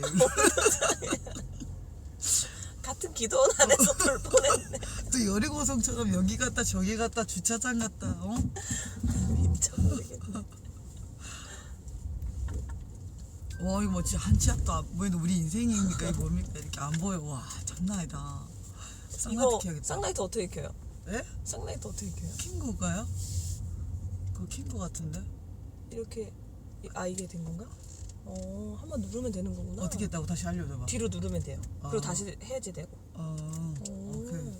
여기 같은 기도원 안에서 돌 뻔했네. 또 여리고성처럼 여기 갔다 저기 갔다 주차장 갔다 어? 미쳐버리겠네. 와 이거 뭐 진짜 한 치 앞도 안 보이는 우리 인생입니까 이거 뭡니까 이렇게 안 보여 와 장난 아니다 이거 쌍라이트 켜야겠다 쌍라이트 어떻게 켜요? 예? 쌍라이트 어떻게 켜요? 킨거가요? 그거 킨거 같은데 이렇게 이- 아 이게 된 건가? 어 한 번 누르면 되는 거구나. 어떻게 했다고 다시 알려줘봐 뒤로 누르면 돼요. 그리고 아. 다시 해제되고. 어 오케이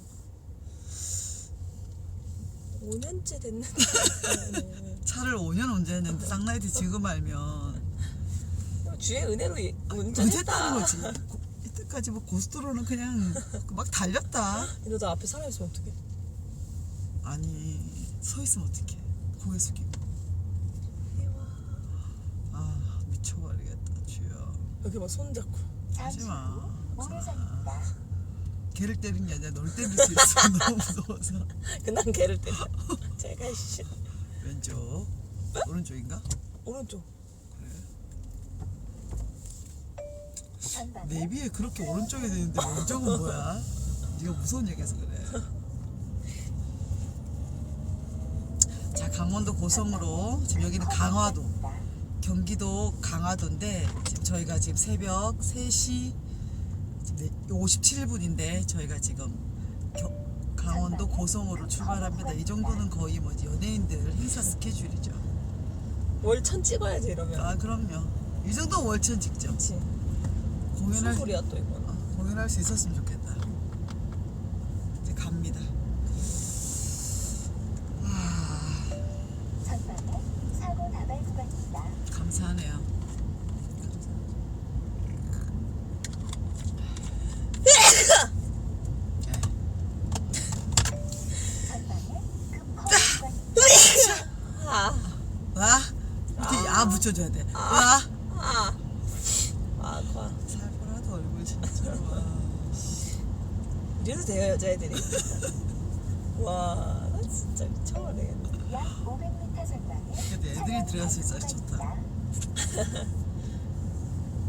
5년째 됐는데. 네. 차를 5년 운전했는데 쌍라이트 지금 알면 주에 은혜로 이- 어쨌다는 운전했다. 거지 고- 이때까지 뭐 고속도로는 그냥 막 달렸다 이러다 앞에 사람 있으면 어떡해? 아니 서 있으면 어떡해 고개 숙이고 아주 여 여기 막 손 잡고. 하지마. 개를 때리는 게 아니라 널 때릴 수 있어 너무 무서워서 그난 개를 때려. 제가 씨 왼쪽 오른쪽인가? 오른쪽. 내비에 그렇게 오른쪽에 되는데 왼쪽은 뭐야? 네가 무서운 얘기해서 그래 자 강원도 고성으로 지금 여기는 강화도 경기도 강화도인데 지금 저희가 지금 새벽 3시 57분인데 저희가 지금 겨- 강원도 고성으로 출발합니다. 이 정도는 거의 뭐지 연예인들 행사 스케줄이죠. 월천 찍어야지 이러면. 아 그럼요. 이 정도 월천 직접 그렇지. 공연할 소리야 또 이건. 어, 공연할 수 있었으면 좋겠다. 이제 갑니다. 아 전방에 사고 다발 구간입니다. 감사하네요. 전방에 급커브 구간입니다. 아. 와 아 붙여줘야 돼. 와 아. 아, 과. 살벌하다 얼굴 진짜. 와. 이래도 돼요 여자애들이. 와, 나 진짜 미쳐버리겠네. 약 500m 전방에 그래도 애들이 수 있어서 좋다.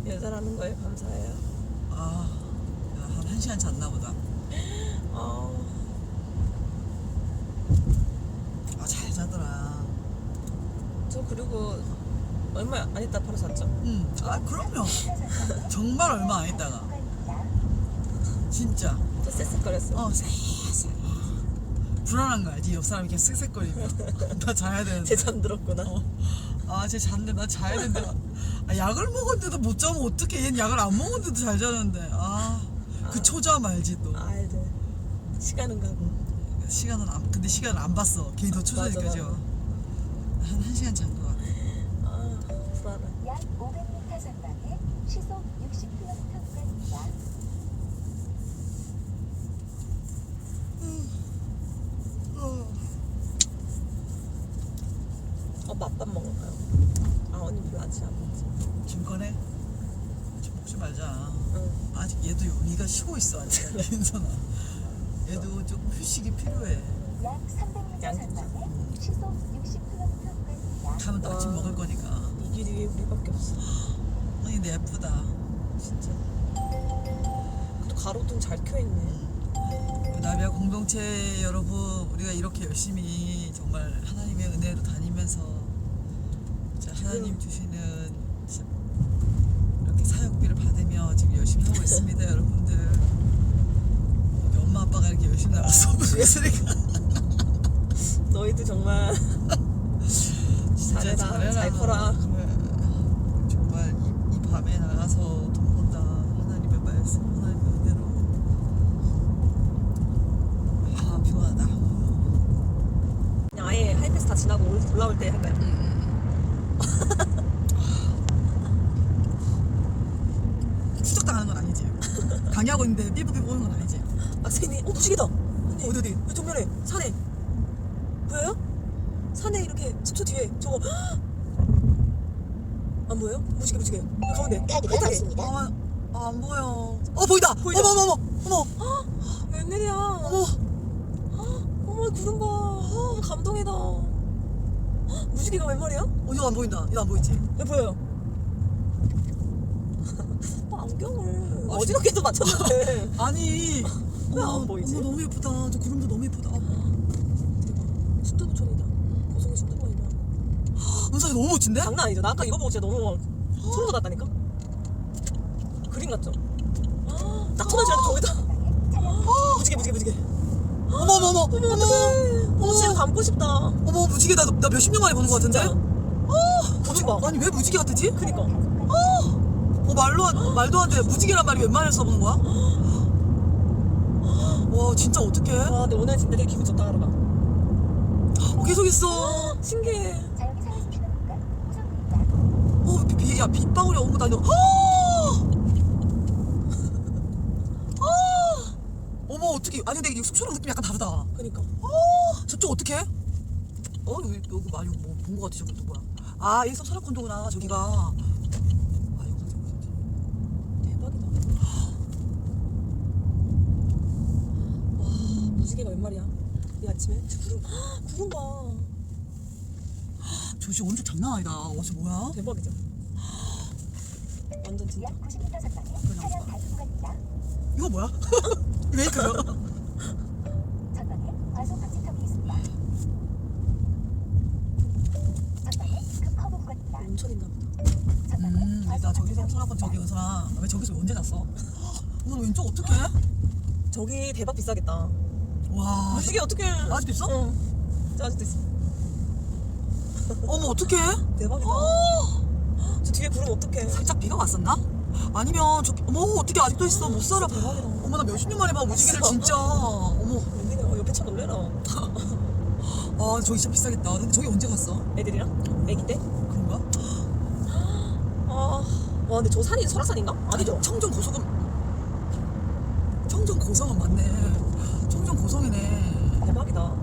여자라는 거에 감사해요. 아, 한, 한 시간 잤나 보다. 아, 아, 잘 자더라. 저 그리고 얼마 안 있다 바로 잤죠. 응, 아, 그럼요. 정말 얼마 안 있다가. 진짜. 또 쎄쎄거렸어. 어, 쎄쎄. 불안한 거 알지? 옆 사람이 이렇게 쓱쓱거리면. 나 자야 되는데. 제 잠들었구나. 어. 아, 쟤 잤는데 나 자야 되는데. 아, 약을 먹었는데도 못 자면 어떡해. 얘는 약을 안 먹었는데도 잘 자는데. 아, 그 초조함 알지, 또. 알죠. 시간은 가고. 시간은 안, 근데 시간을 안 봤어. 괜히 더 초조해니까, 맞아, 죠 한, 한 시간 잔 거 안 먹지. 지금 꺼내? 지금 먹지 말자. 응. 아직 얘도 네가 쉬고 있어, 아직. 윤선아. 얘도 조금 휴식이 필요해. 약 300m 양- 전방에 시속 60km 구간입니다. 가면 또 아침 와. 먹을 거니까. 이길 위에 우리밖에 없어. 아니, 근데 예쁘다. 진짜. 또 가로등 잘 켜있네. 나비야 공동체 여러분, 우리가 이렇게 열심히 정말 하나님의 은혜로 진짜 하나님 주시는 이렇게 사역비를 받으며 지금 열심히 하고 있습니다, 여러분들. 우리 엄마 아빠가 이렇게 열심히 나가서 보고 있으니까 너희도 정말 진짜 잘해라, 잘해라. 잘 커라. 그래. 정말 이, 이 밤에 나가서 돈 번다. 하나님의 말씀, 하나님의 은혜로. 아 피곤하다. 그냥 아예 하이패스 다 지나고 올- 올라올 때 할까요? 추적당하는 건 아니지. 강의하고 있는데 삐부삐부 오는 건 아니지. 악생이 어 무지개다 언니 어디, 어디? 이 정면에 산에 보여요? 산에 이렇게 10초 뒤에 저거 안 보여요? 무지개 무지개 여기 가운데 카드가 하얗게. 없습니다. 아, 아, 안 보여. 어 보이다. 보이죠? 어머 어머 어머 어머 웬일이야 어머. 어머 구름 봐 감동이다. 헉, 무지개가 웬 말이야? 어, 이거 안 보인다. 이거 안 보이지? 왜 보여요? 나 안경을 어, 어지럽게도 맞췄는데. 아니. 왜안 어머, 보이지? 어머, 너무 예쁘다. 저 구름도 너무 예쁘다. 어, 대박. 순두부촌이다. 고성이 순두부이면 은상이 너무 멋진데? 장난 아니죠. 나 아까 이거 보고 진짜 너무 막 소름 돋았다니까. 그림 같죠? 헉, 딱 터널 지나서 저기다. 헉, 무지개 무지개 무지개. 어머, 어머, 어머. 어머, 어머. 어머 진짜 담고 싶다. 어머, 무지개 나, 나 몇십 년 만에 보는 것 같은데? 진짜. 무지개 봐. 아니, 왜 무지개가 뜨지? 그니까. 어, 말로, 안- 말도 안 돼. 무지개란 말이 웬만해서 써보는 거야? 와, 진짜 어떡해? 와 근데 오늘 진짜 되게 기분 좋다 하루가. 어, 계속 있어. 신기해. 어, 비, 비, 야, 빗방울이 오고 다녀. 어! 어! 어머, 어떡해. 아니, 근데 이게 숙소랑 느낌이 약간 다르다. 그니까. 저쪽 어떡해? 어, 여기, 여기 많이 뭐, 본것 같아. 저기 또 뭐야. 아, 일성 설악콘도구나. 저기가. 아, 영상 찍고 있었지. 대박이다. 와 무지개가 웬 말이야? 이 아침에 저 구름 헉, 구름 봐. 저씨 엄청 장난 아니다. 어, 저 뭐야? 대박이죠. 완전 진짜. 약 90m 전방에 차량 단속 구간입니다. 이거 뭐야? 왜 그래요? 전방에 과속 방지턱이 있습니다. 전방에 급 커브 구간입니다. 온천인가 보다. 전방에 음, 과속 나 저기서 방지턱이 설악콘 저기 있습니다. 은선아. 왜 저기서 언제 잤어? 오늘 왼쪽 어떡해? 저기 대박 비싸겠다. 와. 무지개 어떻게? 아직도 있어? 응. 저 아직도 있어. 어머, 어떡해? 대박이다. 저 뒤에 구름 어떡해? 살짝 비가 왔었나? 아니면 저 어머 어떻게 아직도 있어 못 살아 대박이다. 어머 나 몇십 년 만에 봐 무지개를 진짜 어머 웬일이야? 어, 옆에 차 놀래라. 아 저기 진짜 비싸겠다 근데 저기 언제 갔어? 애들이랑? 애기 때? 그런가? 아, 와 근데 저 산이 설악산인가? 아니죠? 청정 고성은 청정 고성은 맞네 청정 고성이네 대박이다. 와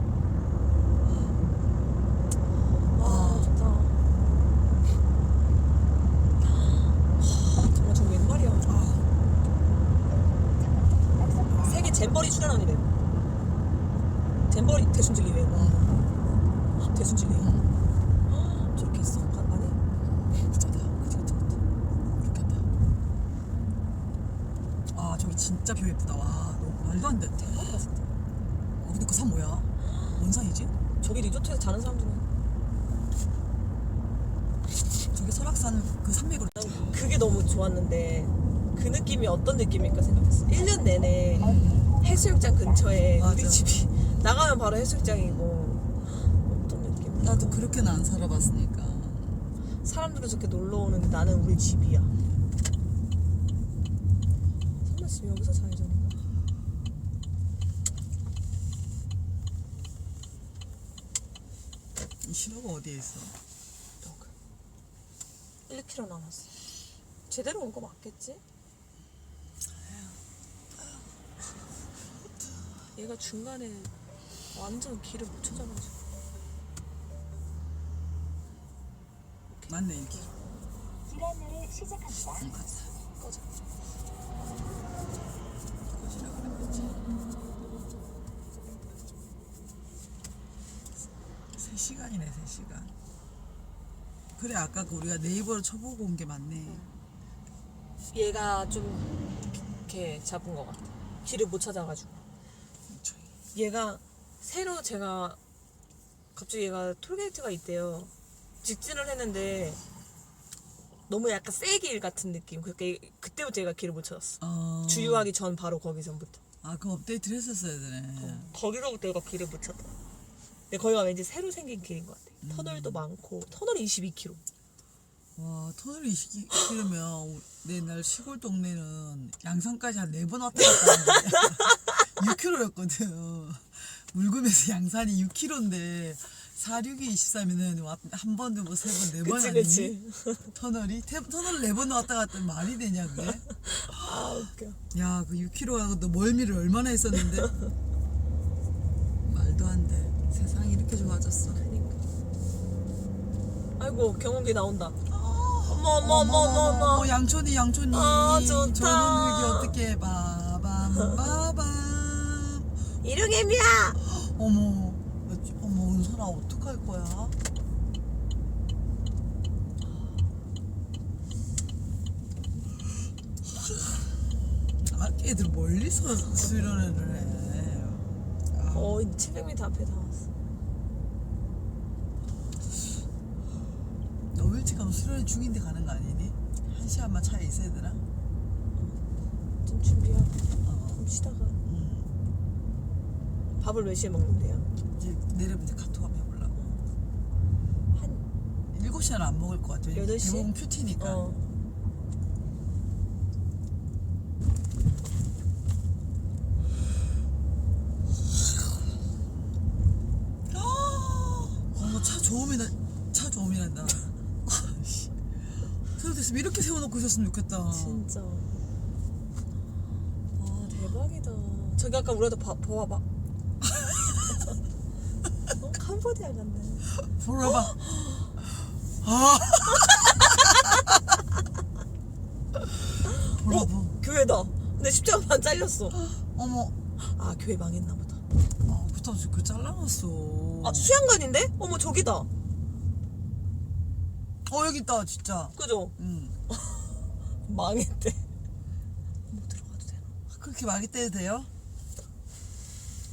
아. 좋다. 하, 정말 저웬 말이야? 아, 낙석 세계 잼버리 출연원이래. 잼버리 대순진리회. 와. 대순진리. 음, 저렇게 있어? 가- 안에? 부자다 그치 그치 그치. 좋겠다 아 저기 진짜 뷰 예쁘다 와 너무 말도 안돼 대박이다 진짜. 어, 근데 그 산 뭐야? 뭔 산이지? 저기 리조트에서 자는 사람들은 저기 설악산 그 산맥으로 난 그게 너무 좋았는데 그 느낌이 어떤 느낌일까 생각했어. 1년 내내 해수욕장 근처에 맞아. 우리 집이 나가면 바로 해수욕장이고 어떤 느낌? 나도 그렇게는 안 살아봤으니까 사람들은 저렇게 놀러 오는데 나는 우리 집이야. 설마 지금 여기서 자야 되는 이 신호가 어디에 있어? 1km 남았어. 제대로 온 거 맞겠지? 얘가 중간에 완전 길을 못 찾아가지고. 맞네 길 안내를 시작합니다. 꺼져. 거시라 그랬지 3시간이네 3시간 그래 아까 그 우리가 네이버를 쳐보고 온 게 맞네 얘가 좀 이렇게 잡은 것 같아. 길을 못 찾아가지고. 얘가 새로 제가 갑자기 얘가 톨게이트가 있대요. 직진을 했는데 너무 약간 세길 같은 느낌. 그렇게 그때부터 얘가 길을 못 찾았어. 어... 주유하기 전 바로 거기 전부터. 아 그럼 업데이트를 했었어야 되네 거기로부터 얘가 길을 못 찾아. 근데 거기가 왠지 새로 생긴 길인 것 같아. 터널도 많고 터널이 22km. 와 터널이 20km면 내 옛날 시골 동네는 양산까지 한 네 번 왔다 갔다 하는데 6km였거든 물금에서 양산이 6km인데 46이 23이면 한 번도 뭐세번 네 번 아니니? 그치. 터널이 태, 터널 네 번 왔다 갔다 하면 말이 되냐 그게? 아 웃겨. 야그 6km 너 멀미를 얼마나 했었는데 말도 안 돼 좋아졌어 그니까. 아이고 경운기 나온다. 어머 어머 어머 어머 어머. 어머 양촌이 양촌이 아, 좋다. 저는 여기 어떻게 빠밤 빠밤 이릉엠이야. 어머 어머 은선아 어떡할 거야? 아, 애들 멀리서 수련회를 해. 아, 어, 이제 700m 앞에 다 왔어. 너무 일찍 가면 수련회 중인데 가는 거 아니니? 한 시간만 차에 있어야 되나? 좀 준비하고 어. 좀 쉬다가 음. 밥을 몇 시에 먹는데요? 이제 내려면 이제 카톡 한번 해보려고. 한 7시에는 안 먹을 것 같아. 여덟 시? 대부분 큐티니까. 어. 어, 차 조음이 나, 차 조음이 난다. 아, 씨. 잘못했으면 이렇게 세워놓고 있었으면 좋겠다. 진짜. 아 대박이다. 저기 아까 우리도 봐, 봐봐. 어, 캄보디아 같네. 보러봐. 아. 보러봐. 교회다. 근데 십자가 반 잘렸어. 어머. 아 교회 망했나 보다. 아, 그때 그 잘라놨어. 아 수양관인데? 어머 저기다. 어, 여기 있다, 진짜. 그죠? 응. 망했대. 못 들어가도 되나? 그렇게 많이 떼도 돼요?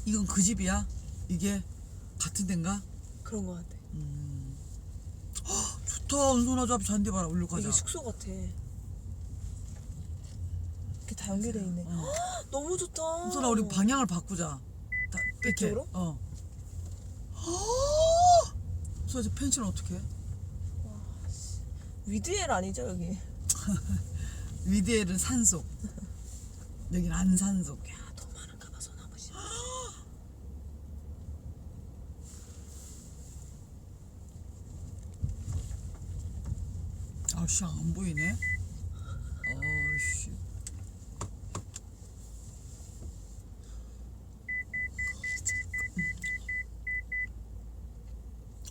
이건 그 집이야? 이게 같은 데인가? 그런 거 같아. 좋다, 은솔아, 저 앞에 잔디 봐라. 올려 가자. 이게 숙소 같아. 이렇게 다 연결돼 있네. 어. 너무 좋다. 은솔아, 우리 방향을 바꾸자. 다, 이렇게. 이쪽으로? 어. 은솔아, 저 펜션은 어떻게 해? 위드엘 아니죠 여기? 위드엘은 산속. 여긴 안산속. 야, 더 많은가 봐 소나무 씨. 아씨 안 보이네. 어씨.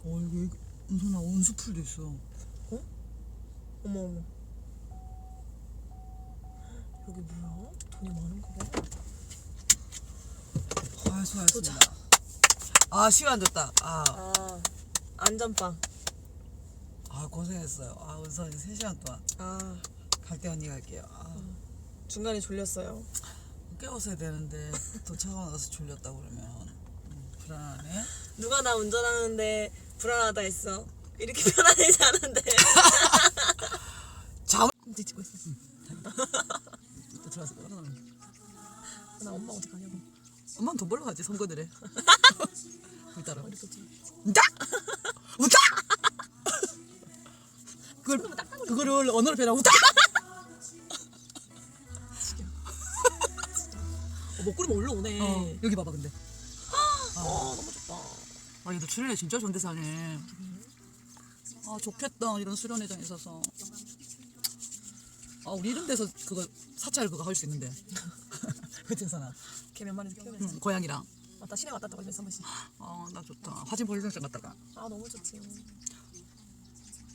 어 이거 이거 은솔아 온수풀도 있어. 어머 어머. 여기 뭐야? 돈이 많은가 봐. 아 수고하셨습니다. 아 시간 줬다. 아, 아 안전빵. 아 고생했어요. 아 은솔이 3 시간 동안 아 갈 때 언니 갈게요. 아, 중간에 졸렸어요. 깨웠어야 되는데 도착하고 나서 졸렸다 그러면 음, 불안하네. 누가 나 운전하는데 불안하다 했어. 이렇게 편안하지 않은데. 잠. 근데 찍고 있어. 또 들어와서 떨어나네. 나 엄마 어디 가냐고. 엄마는 돈 벌러 가지 선거들에. 불 따라. 이렇게 찍. 우다! 우다! 그걸 그거를 언어로 표현하 우다! 어, 먹구름 올라오네. 어, 여기 봐봐 근데. 어, 너무 좋다. 아 얘들 출연회 진짜 좋은 데 사네. 아 좋겠다 이런 수련회장 있어서. 아 우리 이런 데서 그거 사찰 그거 할 수 있는데. 그치 선아. 마리 키우면서. 응, 고양이랑. 맞다 시내 왔다 갔다 걸면서 한 번씩. 아나 좋다. 화진 볼일장 갔다가. 아 너무 좋지.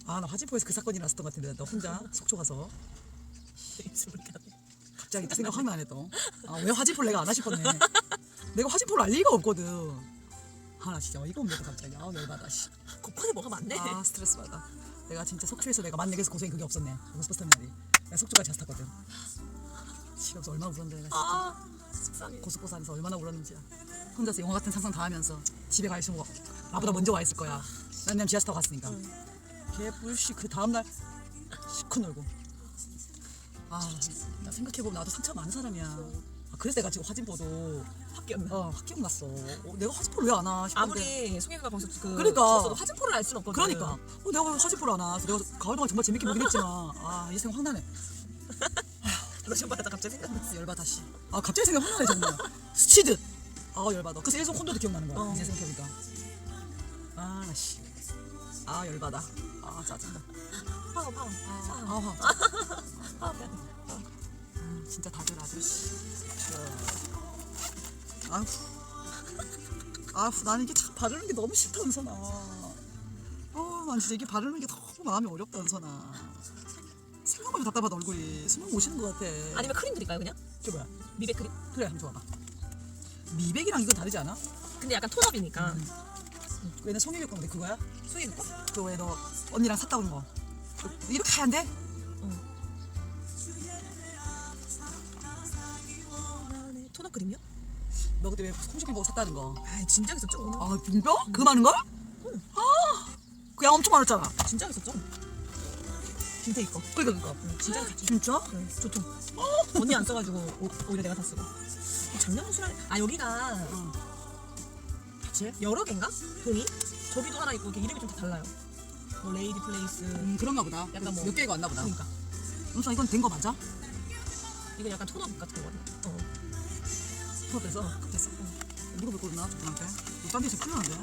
아 나 화진포에서 그 사건이 났었던 것 같은데 너 혼자 속초 가서 입술. 갑자기 딱 생각 확 나네 또. 아왜 화진포를 내가 안하 싶었네. 내가 화진포를 알 리가 없거든. 아나 진짜 어이가 없네 또 갑자기. 아 열받아 씨. 급하게 뭐가 많네. 아 스트레스 받아. 내가 진짜 속초에서 내가 만나게서 고생이 그게 없었네. 고스버스 터미널이. 내가 속초까지 자스 탔거든. 집에서 얼마나 울었는데 내가. 아 속상해. 고속버스 안에서 얼마나 울었는지야. 혼자서 영화 같은 상상 다 하면서 집에 가 있으면 나보다 먼저 와 있을 거야. 난 그냥 지하철 타고 갔으니까. 개뿔씨 그 다음날 시큰 울고. 아, 나 생각해보면 나도 상처가 많은 사람이야. 아, 그래서 내가 지금 화진포도 학교였나? 어, 합격 났어. 어, 내가 화진포를 왜 안 와? 싶은데. 아무리 송혜가 거기서 그 그러니까. 화진포를 알 수는 없거든. 그러니까 어, 내가 왜 화진포를 안 와? 그래서 내가 가을 동안 정말 재밌게 보긴 했지만 아, 이 생각 확 지금 말하다 갑자기 생각났어. 열받아 씨. 아 갑자기 생각 확 나네 정말. 스치듯. 아 열받아. 그래서 일성 콘도도 기억나는 거야. 어. 이제 생각해보니까. 아 씨. 아 열받아. 아 짜증나. 아, 아, 아, 아, 화. 음, 진짜 다들 아주 씨. 아휴. 아휴 나는 이게 참 바르는 게 너무 싫다 은선아. 어, 난 진짜 이게 바르는 게 너무 마음이 어렵다 은선아. 해도 답답하다 얼굴이 못 쉬는 것 같아. 아니면 크림 드릴까요 그냥? 이게 뭐야? 미백 크림? 그래 한번 줘봐봐. 미백이랑 이건 다르지 않아? 근데 약간 톤업이니까. 음. 왜냐 송유교 건데 그거야? 수익 거? 그왜너 언니랑 샀다 온 거. 이렇게 하얀데? 크림이요? 너 그때 왜 홈쇼핑 보고 샀다는 거. 아 진짜 있었죠. 아 진짜? 그 많은 걸? 아, 그 양 엄청 많았잖아. 진짜 있었죠. 김태 이거. 그러니까 그니까. 진짜 있었지. 진짜? 응, 좋죠. 언니 안 써가지고 오, 오히려 내가 다 쓰고. 작년 무술아 아 여기가 같이? 여러 개인가? 동이? 저기도 하나 있고 이렇게 이름이 좀 다 달라요. 뭐 레이디 플레이스. 음 그런가 보다. 약간 뭐- 몇 개가 왔나 보다. 그러니까 엄청 이건 된 거 맞아? 이건 약간 토너 같은 거 같아. 어. 그거 됐어. 됐어. 물어볼 거구나 저분한테. 너딴 데서 나는데.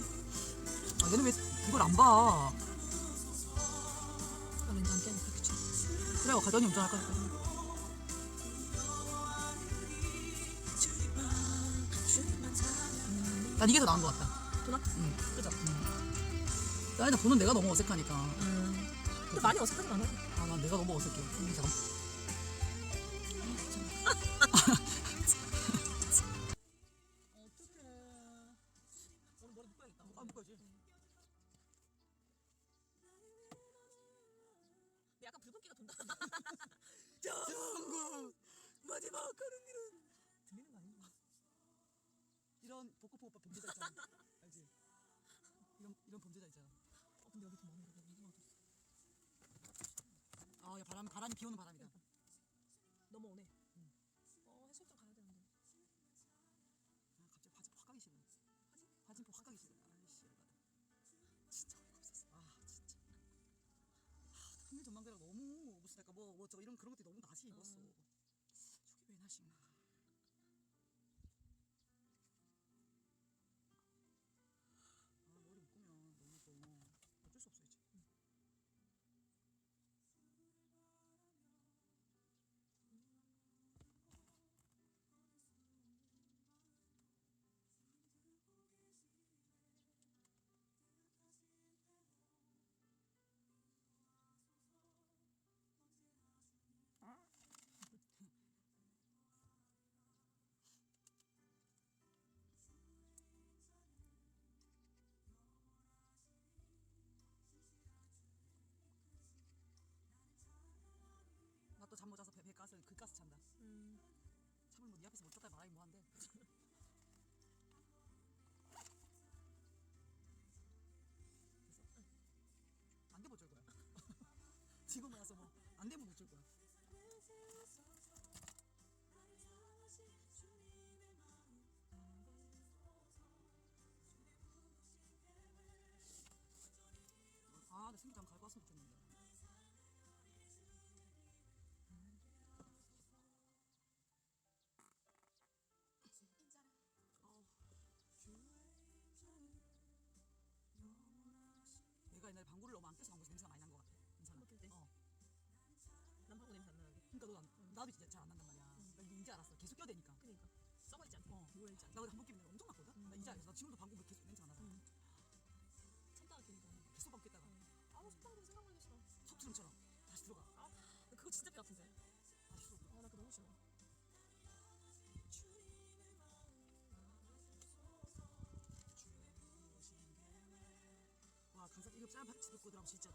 아 얘는 왜 이걸 안 봐? 아, 왠지 안 깨니까 그치. 그래 가전이 운전할 거니까. 난 이게 더 나은 것 같다. 토너? 응. 그죠? 나 일단 보는 내가 너무 어색하니까. 음. 근데 많이 어색하진 않아요. 아, 난 내가 너무 어색해. 음, 잠깐. 가는 길은 들리는 거 아니야? 이런 복고프 오빠 범죄자 있잖아. 알지? 이런 이런 범죄자 있잖아. 어, 근데 여기 더 많은 거 너무 많아. 아, 야 바람 바람이 비 오는 바람이다. 넘어오네. 어 해수욕장 가야 되는데. 아, 갑자기 화진 확 가기 싫어. 화진 확 가기 싫어. 아이씨, 열받아. 진짜 어이가 없었어. 아, 진짜. 아, 국민 전망대로 너무 무슨 약간 뭐, 뭐 저거 이런 그런 것들이 너무 낯이 입었어. 저 게왜낯 음. 참을 뭐네 앞에서 못 잤다 말하기 뭐한데. 그래서 안 되면 어쩔 거야. 지금 와서 뭐 안 되면 어쩔 거야. 아, 나 생각 갈고 왔으면 좋겠는데. 너무 안 껴서 방구에서 냄새가 많이 난것 같아. 괜찮아. 낄 때? 어. 남방구 냄새 안 나는데. 그러니까 너 안, 나도 진짜 잘 안 난단 말이야. 나 이제 알았어. 계속 껴야 되니까. 그러니까 썩어 있지 않다. 어. 누워 있지 않다. 나 그때 한번 끼면 내가 엄청 났거든. 나 이제 알았어. 나 지금도 방구 계속 냄새 안 나잖아. 참다가 끼니까. 계속 방구 꼈다가 아우 속방구 생각만 싫어. 석투름처럼 다시 들어가. 아 그거 진짜 뼈 같은데. 와 강사 1급 짤 듣고 대박이겠다.